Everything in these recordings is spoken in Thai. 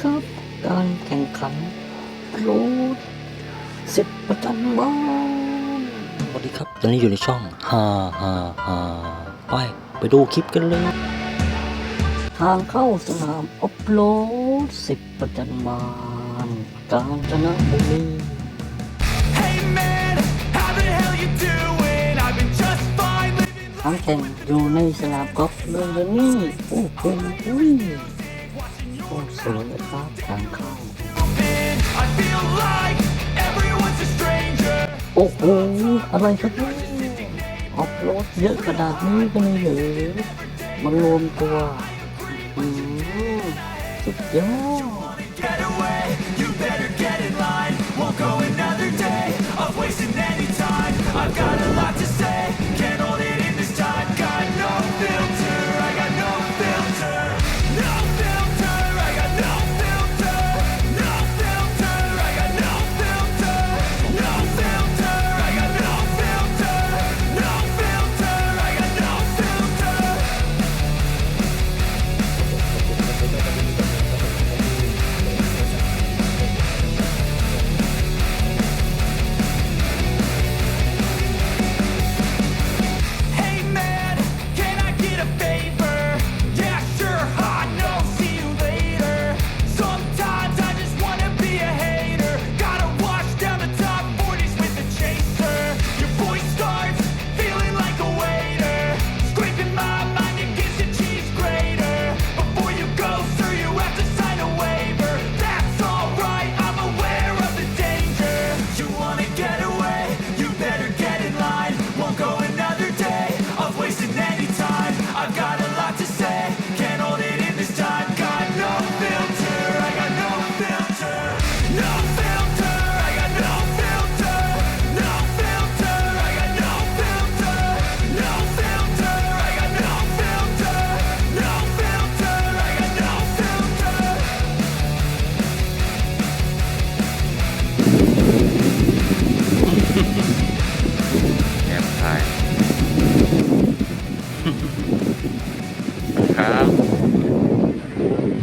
ครับ การแข่งขันโรดสิบประจันบานสวัสดีครับ ตอนนี้อยู่ในช่องฮ่าฮ่าฮ่าไป ไปดูคลิปกันเลย ทางเข้าสนามออฟโรดสิบประจันบานกาญจนบุรี Hey man, how the hell you doing? I've been just fine living ทั้งแข่งอยู่ในสนามกอล์ฟเลยนะนี่โอ้โหอุ้ย สวยครับทางเข้าโอ้โหอะไรครับเนี่ยออฟโรดเยอะขนาดนี้กันเลยเหรอมันรวมตัว อืมสุดยอด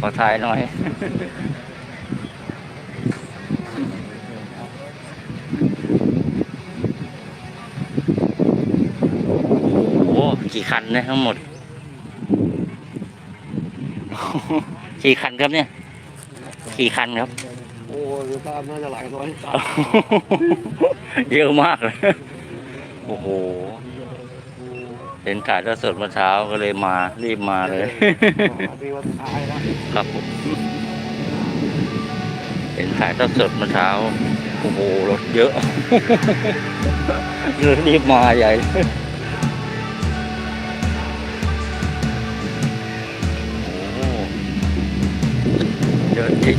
อถ่ายหน่อยโอ้โหกี่คันเนี่ยทั้งหมด กี่คันครับเนี่ย กี่คันครับ โอ้ยตามน่าจะหลายร้อยตันเยอะมากเลย โอ้โห เห็นถ่ายทอดสดเมื่อเช้าก็เลยมารีบมาเลยปีวันสุดท้ายแล้วครับผมเห็นถ่ายทอดสดเมื่อเช้าโอ้โหรถเยอะ เลยรีบมาใหญ่เลยโอ้โหเยอะจริง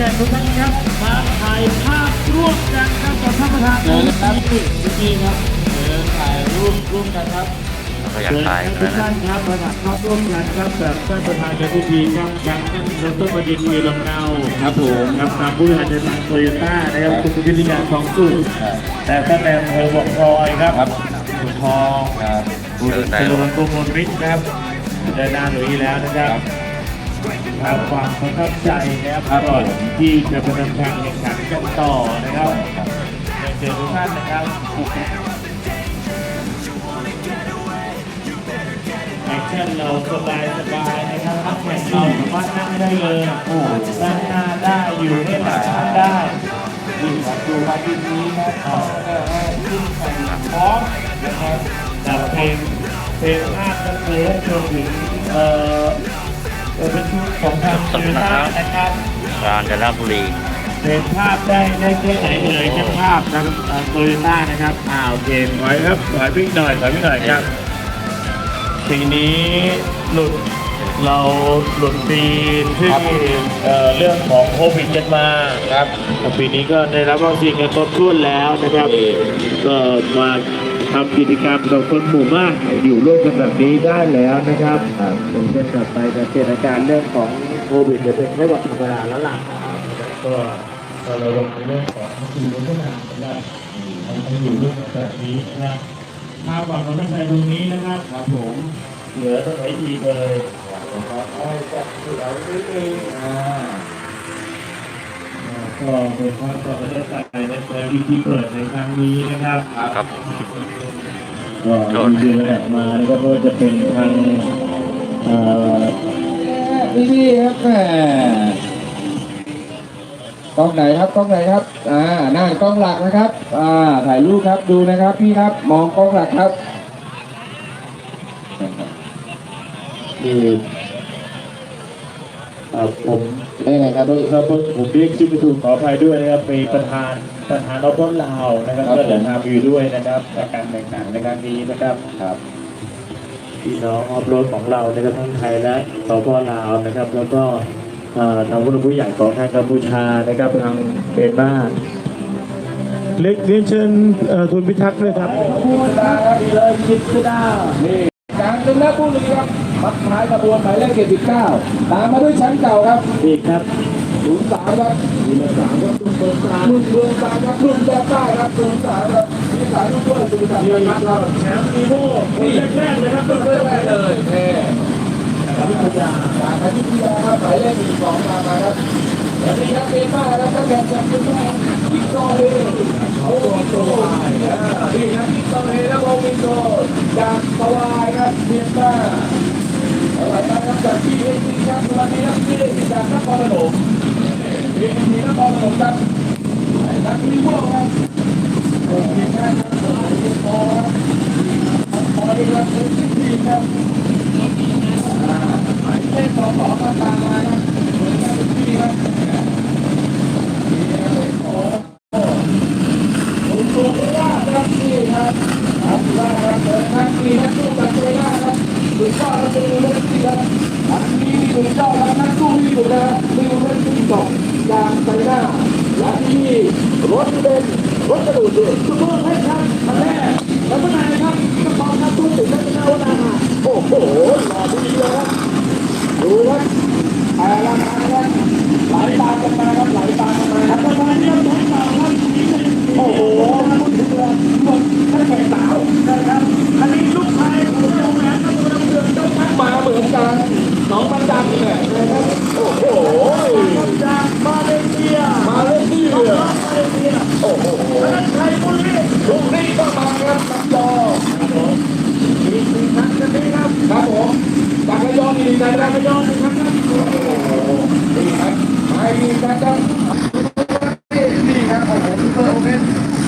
แข่งทุกท่านครับมาถ่ายภาพร่วมกันครับกับท่านประธานเชิญครับพี่ครับเชิญถ่ายรูปร่วมกันครับแล้วก็อยากถ่ายทุนะกท่านครับมาถ่ายภาพร่วมกันครับกับท่านประธานในพิธีครับทางท่านดรบดินทร์วีลำเนาครับผมครับทางผู้บริหารในทางโตโยต้านะครับคุณวิทยาทองสุดแต่ท่านแอมเภอบอกรอยครับคุณทองคุณเชิญได้เจริญกมลวิทย์ครับเดินหน้าหนุ่ยแล้วนะครับ ทางความประทับใจนะครับก่อนที่จะไปทำการแข่งขันกันต่อนะครับเรียนเชิญทุกท่านนะครับแอคชั่นเราสบายสบายๆนะครับนักแข่งเราสามารถนั่งได้เลยโอ้ด้านหน้าได้อยู่ให้หลังได้นี่ครับดูมาที่นี้นะครับขึ้นไปพร้อมนะครับจากเพลงเพลงภาพนักเรียนจนถึงเอ่อ เอ่อเป็นชุดของทางโตโยต้านะครับกาญจนบุรีเป็นภาพได้ได้แค่ไหนเอ่ยแค่ภาพนะครับโตโยต้านะครับอ่าโอเคถอยครับถอยวิ่หน่อยถอยวิ่หน่อยครับปีนี้หลุดเราหลุดปีที่เอ่อเรื่องของโควิดกันมาครับปีนี้ก็ได้รับวัคซีนกันครบถ้วนแล้วนะครับก็มา ทำกิจกรรมกับคนหมู่มากอยู่ร่วมกันแบบนี้ได้แล้วนะครับผมจะกลับไปกับสถานการณ์เรื่องของโควิดจะเป็นแค่หวัดธรรมดาแล้วล่ะก็เราลงในเรื่องของคือลักษณะนะครับให้อยู่ร่วมกันแบบนี้นะครับภาพวางของท่านใดตรงนี้นะครับครับผมเหลือตัวไหนอีเลยนะครับให้จับที่เราด้วยเองอ่า ก็เป็นภาพต่อประเทศไทยในเปิดที่เปิดในครั้งนี้นะครับครับก็มีเดือนมาแล้วก็จะเป็นทางเอ่อพี่พี่ครับแหมกล้องไหนครับกล้องไหนครับอ่านั่นกล้องหลักนะครับอ่าถ่ายรูปครับดูนะครับพี่ครับมองกล้องหลักครับคือเอ่อ ผมได้ไงครับครับผมผมเรียกชื่อไม่ถูกขออภัยด้วยนะครับเป็นประธานประธานอบรลาวนะครับครับก็เดินทางอยู่ด้วยนะครับในการแข่งขันในครั้งนี้นะครับครับพี่น้องออฟโรดของเรานะครับทั้งไทยและสปลาวนะครับ แล้วก็เอ่อทางผู้หลักผู้ใหญ่ของทางกัมพูชานะครับทางเบนมาเรียนเรียนเชิญเอ่อทุนพิทักษ์ด้วยครับพูดตาครับดีเลยคิดก็ได้นี่การเป็นนักผู้ลีครับมัดท้ายกระบวนหมายเลขเจ็ดสิบเก้าตามมาด้วยแชมป์เก่าครับอีกครับศูนย์สามครับศูนย์สามครับรุ่นเบอร์สามรุ่นเบอร์สามครับรุ่นแรกได้ครับศูนย์สามครับศูนย์สามรุ่นเบอร์ศูนย์สามครับแชมป์ลีโม่คนแรกๆเลยครับรุ่นแรกเลยแน่จากอายุทยาครับหมายเลขหนึ่งสองตามมาครับ และนี่ครับเป็นมาแล้วก็แข่งกันเป็นมาวิกตอเรโอ้วิกตอเรนี่ครับวิกตเรแล้วก็วิกตอจากสวายครับเมียนมาอะไรนะครับจากที่เอ็นซีครับสวัสดีครับที่เอ็นซีจากนครปฐมเอ็นซีนครปฐมครับนักวิวครับโอ้ยครับโอ้ยพอครับพอดีครับเป็นที่ครับหมายเองสองมาตามมาครับเหมือนกันทุกที่ครับนี่ครับโอ้โหคุณครูว่าครับนี่ครับครับว่าเดินทางดีนักสู้กับตัวหน้าครับสุดยอดครับเป็นเรื่องที่ครับอันนี้สุดยอดครับนักสู้ที่สุดนะครับนี่องที่สองยางไซน่าและที่รถเบ รถกระดูกเดือดซุปเปอร์ให้ครับมาแรกแล้วเมื่อไหร่ครับกระเป๋าครับตู้ติดแล้วจะเอาหน้าโอ้โหหล่อดีเลยครับ ดูครับแต่ละทางครับไหลตามกันมาครับไหลตามกันมาครับประมาณนี้ครับสองสาวครับโอ้โหพูดถึงเลยหมดท่านแก่สาวนะครับอันนี้ลูกชายของเจ้าแหวนครับกำลังเดินเจ้าพักมาเหมือนกันน้องมันดังเนี่ยนะครับโอ้โหจากมาเลเซียมาเลเซียมาเลเซียโอ้โหนั่นใครบุรีบุรีก็มาครับตัดจอครับผมอีกหนึ่งท่านกันนี้ครับครับผม จากระยองอีกจากระยองนะครับโอ้โหนี่ครับ มาอีกนะครับนี่ครับโอ้โหเพิ่มเป็น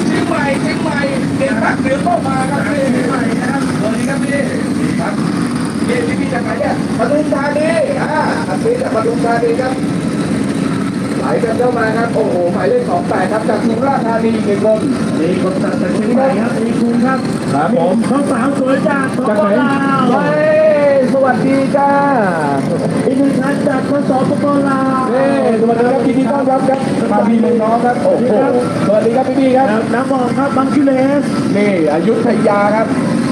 เชียงใหม่เชียงใหม่เด็กภาคเหนือก็มาครับนี่เชียงใหม่นะครับสวัสดีครับพี่ครับนี่พี่พี่จากไหนเนี่ยปทุมธานีอ่าอันนี้จากปทุมธานีครับไหลกันเข้ามาครับโอ้โหหมายเลขสองแปดครับจากสุราษฎร์ธานีหนึ่งคนมีคนตัดจากเชียงใหม่ครับมีคุณครับครับผมน้องสาวสวยจากสจากปไหนลาวเฮ้ยส วัสดีจ้าอีกหนึ่งท่านจากคนสปลาวเฮ้สวัสดีครับยินดีต้อนรับครับมาพี่เมืองน้องครับโอ้โหสวัสดีครับพี่พี่ครับน้ำมองครับบังคิเลสนี่อยุธยาครับ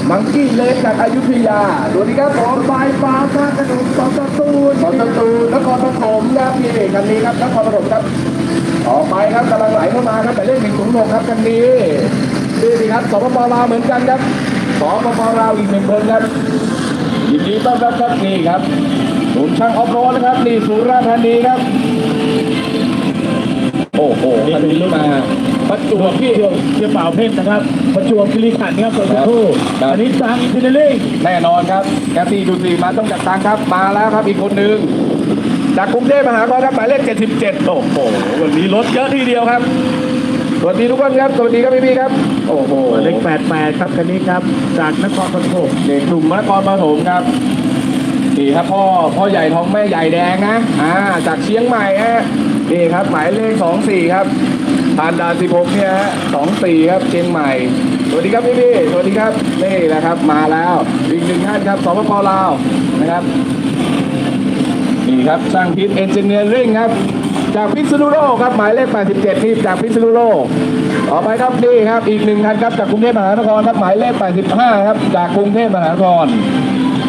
มังกี้เลสจากอยุธยาสวัสดีครับผมบายฟ้าข้างถนนสองประตูนขอตตูนครปฐมครับพี่เอกคันนี้ครับนครปฐมครับต่อไปครับกำลังไหลเข้ามาครับแต่เลขหนึ่งถุงลงครับคันนี้นี่สิครับสปปลาวเหมือนกันครับสปปลาวอีกหนึ่งคนครับ ยินดีต้อนรับครับนี่ครับศูนย์ช่างออฟโรดนะครับนี่สุราษฎร์ธานีครับ โอ้โหคันนี้มาประจวบพี่เที่ยวเที่ยวเป่าเพ่นนะครับ ประจวบคีรีขันธ์ครับตัวสักครู่ครับอันนี้ตามอินเทอร์เน็ตแน่นอนครับแกตีดูสีมาต้องจัดตังครับ มาแล้วครับอีกคนหนึ่งจากกรุงเทพมหานครครับหมายเลข77โอ้โหวันนี้รถเยอะทีเดียวครับ สวัสดีทุกคนครับ สวัสดีครับพี่ๆครับ โอ้โหหมายเลข88ครับคันนี้ครับ จากนครปฐมเด็กหนุ่มนครปฐมครับนี่ครับพ่อพ่อใหญ่ท้องแม่ใหญ่แดงนะอ่าจากเชียงใหม่ฮะนี่ครับหมายเลขสองสี่ครับผ่านด่านสิบหกเนี่ยฮะสองสี่ครับเชียงใหม่ สวัสดีครับพี่พี่ๆสวัสดีครับนี่แหละครับมาแล้วอีกหนึ่งท่านครับสปปลาวนะครับนี่ครับช่างพิษเอนจิเนียริ่งครับ จากพิษณุโลกครับหมายเลข 87นี่จากพิษณุโลกต่อไปครับนี่ครับอีกหนึ่งท่านครับจากกรุงเทพมหานครครับหมายเลข 85 ครับจากกรุงเทพมหานคร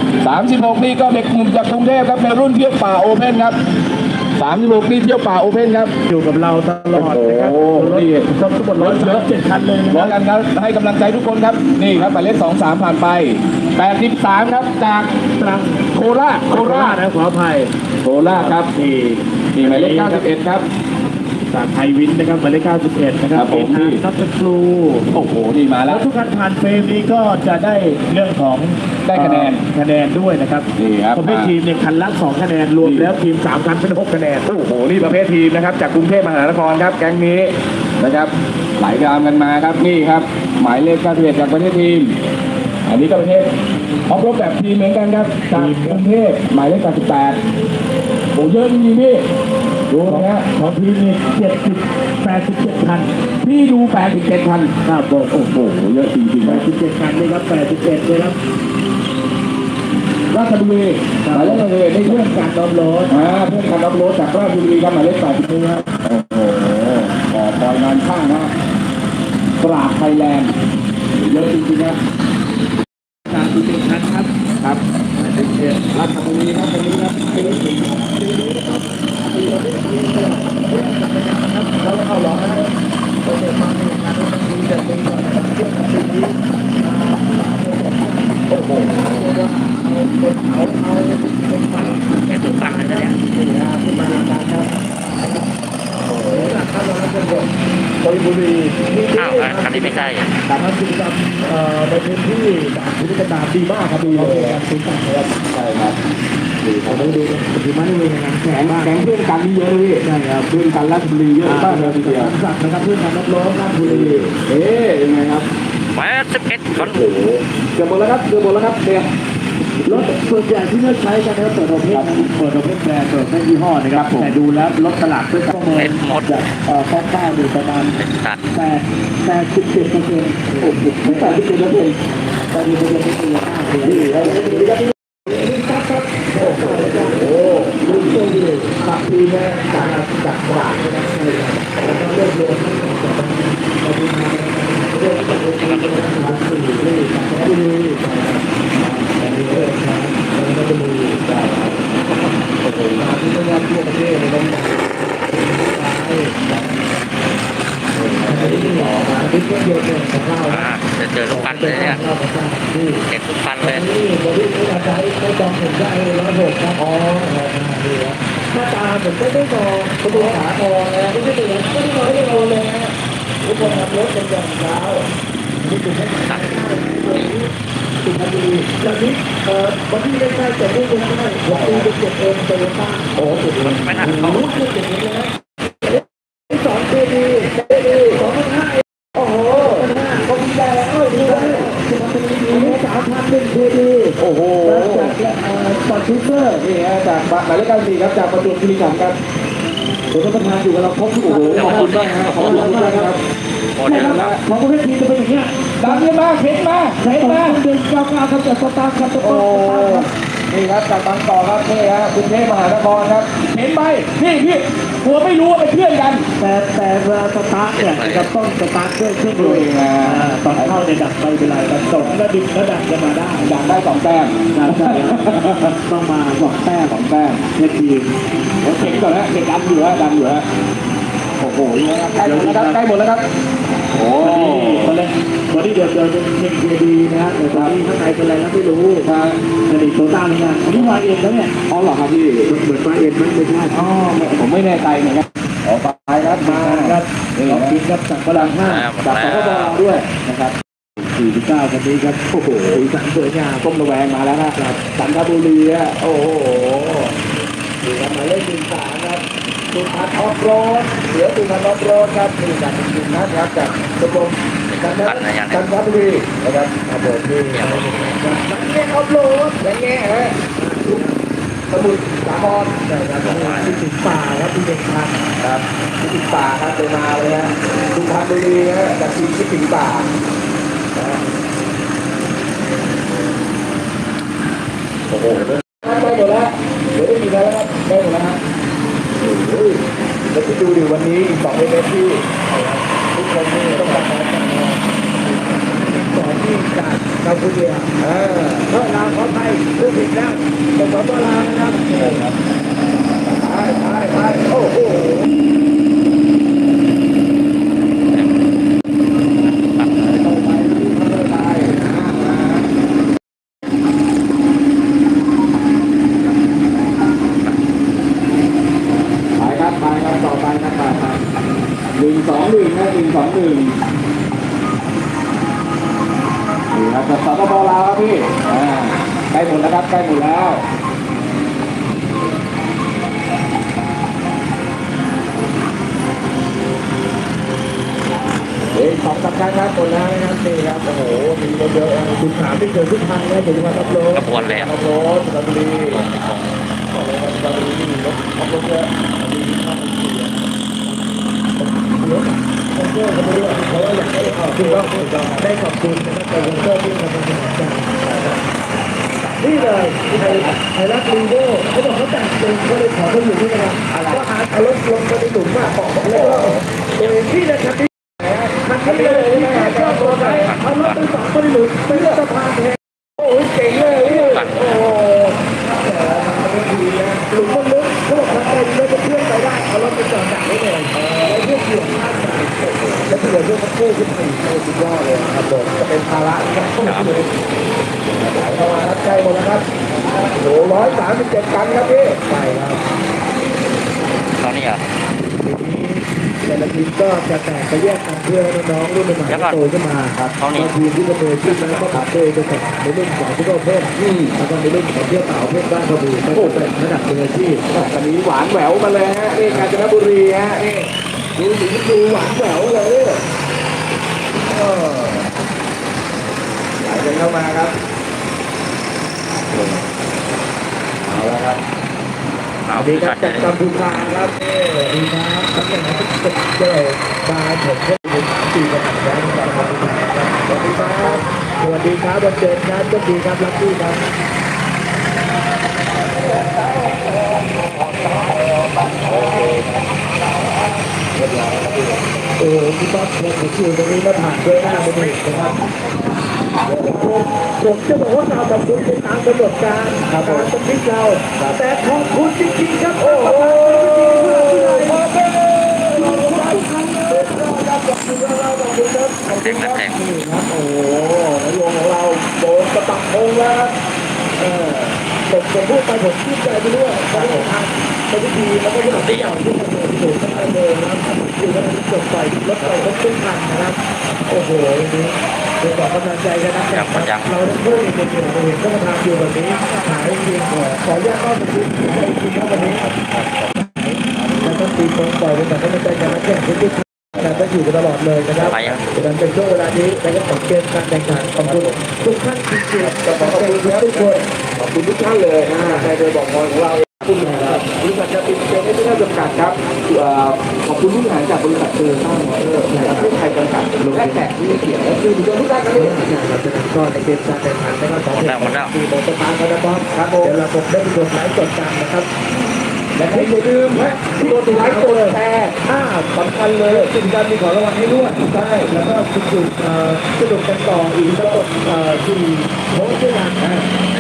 36 นี่ก็เด็กหนุ่มจากกรุงเทพครับในรุ่นเที่ยวป่าโอเพ่นครับ36นี่เที่ยวป่าโอเพ่นครับอยู่กับเราตลอดนะครับโอ้โหนี่รถทั้งหมดรถเยอะเจ็ดคันเลยนะคร้อรับงกันครับให้กำลังใจทุกคนครับนี่ครับหมายเลข23 ผ่านไป 83 ครับจากตรังโคราชโคราชนะขออภัย โคราชครับนี่นี่หมายเลข91 ครับ จากไทยวินนะครับหมายเลข91 นะครับครับผมเอ็นอาร์นัทครูโอ้โห นี่มาแล้แล้วว ทุกการผ่านเฟรมนี้ก็จะได้เรื่องของได้คะแนนเอ่อคะแนนด้วยนะครับนี่ครับประเภททีมเนี่ยคันละสองคะแนนรวมแล้วทีมสามคันเป็นหกคะแนน โอ้โห นี่ประเภททีมนะครับ จากกรุงเทพมหานครครับ แก๊งนี้นะครับ ไหลตามกันมาครับ นี่ครับ หมายเลข91จากประเภททีม อันนี้ก็ประเภทออฟรถแบบทีมเหมือนกันครับ จากกรุงเทพหมายเลข88 โอ้เยอะจริงๆพี่ ดูนะฮะของทีมนี่เจ็ดสิบแปดสิบเจ็ดคันพี่ดู87คันครับผมโอ้โห เยอะจริงๆแปนะดสิบเจ็ดคันนี่ครับแปดสิบเจ็ดเลยครับราชบุรีหมายเลข11นี่เพื่อนการดอมโหลดอ่าเพื่อนการรับรถจากราชบุรีครับหมายเลข80ครับโอ้โหขอคอยงานข้างนะปราบไทยแลนด์เยอะจริงๆนะสามสิบเจ็ดคันครับครับ รา อ้าวคันนี้ไม่ใช่ทำกิจกรรมเอ่อในพื้นที่ด่านคุณกตามดีมากครับดีเลยการซื้อต่างครับใช่ครับดีครับผมดูปฏิมาในเมืองงานแข่แข่งมากแข่งเพื่อนกันเยอะเลยใช่ครับเพื่อนกันราชบุรีเยอะมากเลยทีเดียวสัตว์นะครับเพื่อนการรับรองราชบุรีเอ๊ะยังไงครับแปดสิบเอ็ดคนโอ้โหเกือบหมดแล้วครับเกือบหมดแล้วครับเนี่ย รถส่วนใหญ่ที่เลือกใช้กันนะครับเปิดประเภทเปิดประเภทแบรนด์เปิดประเภทยี่ห้อนะครับแต่ดูแล้วรถตลาดด้วยข้อมูลเป็นหมดจากเอ่อข้อข้าวอยู่ประมาณเป็นสัตว์แปดแปดสิบเจ็ดเปอร์เซ็นต์โอ้โหแปดสิบเจ็ดเปอร์เซ็นต์แปดสิบเปอร์เซ็นต์ที่คุณภาพเลยนี่ครับนี่ครับโอ้โหโอ้โหรุ่นโชคดีขับทีมนะจากจากตราดนะครับแล้วก็เริ่มรวมมาดูมาเรื่องจากเรื่องการทำสื่อนี่จากที่นี่อันนี้เรื่องนะแล้วก็จะมีจากโอ้โหมาที่เรื่องทั่วประเทศเลยนะอันนี้หมอมาที่เครื่องยนต์เนี่ยของเรา อ่าจะเจอทุกคันเลยเนี่ย เราประสานที่ เห็นทุกคันเลย นี่บริษัทอาจารย์ไม่จองผมได้เลยร้อยหกครับอ๋อนี่ครับหน้าตาผมไม่ได้จองกระดูกขาคอนะไม่ได้เหมือนไม่ได้น้อยไม่โอเลยนะทุกคนขับรถเป็นอย่างเช้านี่คือให้ทางสุพรรณบุรีอย่างนี้เอ่อวันที่ใกล้ๆจะมุ่งลงได้หัวปีเป็นเจ็ดเอ็มโตโยต้าโอ้โหไม่น่าโอ้เขาโหเจ็ดเอ็มแล้วสองเจดีเจดีสองพันห้าโอ้โหห้าเขามีได้แล้วดูได้สุพรรณบุรีสามพันหนึ่งเจดีโอ้โหจากสปอร์ตทูเซอร์นี่ฮะจากหมายเลขเก้าสี่ครับจากประจวบคีรีขันธ์ครับผมก็ประธานอยู่กับเราครบทุกโอ้โหขอบคุณมากครับขอบคุณมากครับโมเดลของประเภททีมจะเป็นอย่างเงี้ยดันขึ้นมาเข็นมาเข็นมาเดินก้าวก้าวครับจากสตาร์ทครับสตาโอ้ร์ท นี่ครับจากบางกอกครับนี่ฮะกรุงเทพมหานครครับเข็นไปพี่พี่กลัวไม่รู้ว่าเป็นเพื่อนกัน แต่แต่เวลาสตาร์ทเนี่ยจะต้องสตาร์ทด้วยเครื่องยนต์อ่าตอนเข้าเนี่ยดับไม่เป็นไรแต่ตกแล้วดึงแล้วดันจะมาได้อยากได้สองแต้มนะใช่ต้องมาสองแต้มสองแต้มในทีมโอเคก่อนนะเด็กดันอยู่ฮะดันอยู่ฮะโอ้โหนี่นะครับใกล้หมดแล้วครับใกล้หมดแล้วครับโอ้วันนี้ วันนี้เดี๋ยวเดี๋ยวเป็นเทคเดีนะฮะเดี๋ยวตอนนี้ข้างในเป็นอะไรนะไม่รู้ครับอันนี้โซต้าเนกันอันนี้วาเอ็นแล้วเนี่ยอ๋อเหรอครับพี่เหมือนวาเอ็นมันไม่ใช่อ๋อผมไม่แน่ใจเหมือนกันขอไปครับมาครับนี่เรานะคิดครับจากพลังห้าจากสปปลาด้วยนะครับสี่สิบเก้าคนนี้ครับโอ้โหสีสันสวยงามต้มระแวงมาแล้วนะครับสันทบุรีอะโอ้โหนี่ครับมาเลขหนึ่งสาครับ สุพรรณออฟโรดเหลือสุพรรณออฟโรดครับนี่จากทีมนะครับจากชมรมกันนะกันทบุรีนะครับครับผมนี่นักเงี้ยออฟโรดนักเงี้ยฮะสมุทรสาครใช่ครับที่ถึงป่าครับที่เด็กพันครับที่ถึงป่าครับไปมาเลยฮะสุพรรณบุรีฮะจากทีมที่ถึงป่านะฮะโอ้โหได้หมดแล้วเดี๋ยวได้มีแล้วครับได้หมดแล้วฮะโอ้ย แล้วที่ดูดิวันนี้อีกสองเอเที่ทุกคนนี่ต้องการการสอนที่จากกัมพูชาอ่าเพราะลาวเขาไทยรู้ผิดแล้วผมขอตัวลานะครับไปไปไปโอ้โหต้องไปที่เขาเลยไปอ่า ไปครับไปครับต่อไปครับไปครับหนึ่งสองหนึ่งนะหนึ่งสองหนึ่งนี่ครับจากสปปลาวครับพี่อ่าใกล้หมดแล้ว ครับใกล้หมดแล้วเฮ้ยสองสามครั้งครับหมดแล้วนะครับนี่ครับโอ้โหมีเยอะๆคุณถามที่เกิดขึ้นทางนะถึงมาทับโลกระบวนเลยตับโลสุพรรณบุรีบอกเลยว่าเราดูที่รถขับรถเยอะมีภาพมันเสียรถคอนเทนเนอร์เขาไม่รู้เพราะว่าอยากให้ขอบคุณว่าได้ขอบคุณนะครับแต่คอนเทนเนอร์ที่ทำมาสมัครใจ นี่เลยไทยรัฐลีโก้เขาบอกเขาแต่งเป็นก็เลยขอเขาอยู่ที่นะครับว่าหาเอารถลงไปในหลุมมาบอกบอกเลยว่าเออที่นะครับที่คันนี้เลยที่ชอบรถไหนเอารถไปสองไปในหลุมไปเลือกสะพานแทนโอ้ยเจ๋งเลยโอ้โห หลุมมันลึกเขาบอกทำไปแล้วจะเพื่อนไปได้เอารถไปจอดดักไว้เลยแล้วเพื่อนเหยียบข้างสาย แล้วเผื่อเพื่อนเขากู้ขึ้นไปโอ้สุดยอดเลยครับผมจะเป็นภาระครับเลยสายเข้ามาครับใกล้หมดแล้วครับโอ้ร้อยสามสิบเจ็ดตันครับพี่ใช่ครับตอนนี้อะแต่ละทีมก็จะแตกไปแยกกันเพื่อให้น้องรุ่นใหม่ที่โตขึ้นมาครับเท่านี้ทีมที่จะเตขึ้นแล้วก็ขับเตยไปแข่งในรุ่นของที่ก็เพิ่มแล้วก็ในรุ่นของเที่ยวเต่าเพื่อนบ้านกระบี่ก็เป็นระดับมืออาชีพตอนนี้หวานแหววมาเลยฮะนี่กาญจนบุรีฮะนี่ ดูสีดูหวานแหววเลยเออไหลกันเข้ามาครับเอาละครับเอาดีพี่ครักับดจากกัมพูชาครับนี่ดีครับตั้งแต่นั้นก็เจอมาผมก็อยู่สามสี่ขนาดแล้วจากกัมพูชาครับสวัสดีครับสวัสดีครับวันเจิดครับก็ดีครับลักกี้ครับ โอ้โหพี่ป๊อปผมอยู่ตรงนี้แล้วผ่านด้วยหน้าไปหนึ่งนะครับผมผมจะบอกว่าเราแบบคุณเป็นตามกำหนดการการบันทึกเรา แต่ขอบคุณจริงๆครับโอ้โหขอบคุณครับขอบคุณเราขอบคุณครับขอบคุณครับนี่ครับโอ้โหนโยงของเราโดนกระปักธงแล้วเออ ผมผมพูดไปผมชื่นใจไปด้วยเพราะว่าทางเป็นพิธีแล้วก็ที่เราได้อย่างที่ผมเห็นอยู่ตั้งแต่เดิมนะครับอยู่ในจุดไฟรถไฟรถขึ้นทันนะครับโอ้โหวันนี้เป็นกำลังใจกันนะเราได้เพิ่มอีกคนหนึ่งเราเห็นก็มาทำอยู่แบบนี้หายจริงขอขออนุญาตเข้าไปดูให้จริงครับวันนี้แล้วก็ตีคนปล่อยเป็นแบบกำลังใจกันนะแข่งทุก ๆแต่ก็อยู่กันตลอดเลยนะครับไปอะดังนั้นเป็นช่วงเวลานี้แล้วก็ขอเกมการแข่งขันขอบคุณทุกท่านจริงๆขอบคุณทุกคนขอบคุณทุกท่านเลยนะในโดยบอกพรของเราคุณครับบริษัทจะปิดเกมไม่ได้จำกัดครับเอ่อขอบคุณผู้บริหารจากบริษัทเตอร์ต้าหมอเตอร์ประเทศไทยจำกัดและแขกที่ไม่เกี่ยวและคือทุกท่านครับเราจะนำก็ในเกมการแข่งขันนะครับของทีมโมเตอร์พาร์คนะครับครับเดี๋ยวเราคงได้กดไลค์กดตามนะครับและให้อย่าลืมนะกดไลค์กดแชร์อ่า สำคัญเลยเป็นการมีของรางวัลให้ด้วยใช่แล้วก็สนุกเอ่อสนุกกันต่ออีกแล้วก็เอ่อที่โพสต์ด้วยกันนะ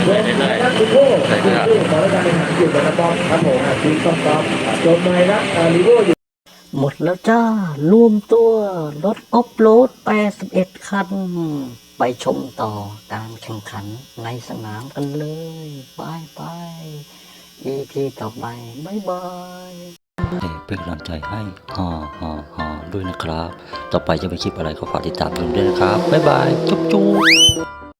รวมถึงนักคุณโก้คุณโก้ขอรายการในหางอยู่กับน้ำบอมครับผมอะทีมต้องตอบจบเลยนะลีโก้อยู่หมดแล้วจ้า รวมตัว รถออฟโรด 81 คัน ไปชมต่อการแข่งขันในสนามกันเลย ไปไป EP ต่อไป บ๊ายบาย เป็นกำลังใจให้ฮ่าฮ่าฮ่าด้วยนะครับ ต่อไปจะเป็นคลิปอะไรก็ฝากติดตามผมด้วยนะครับ บ๊ายบาย จุ๊บจุ๊บ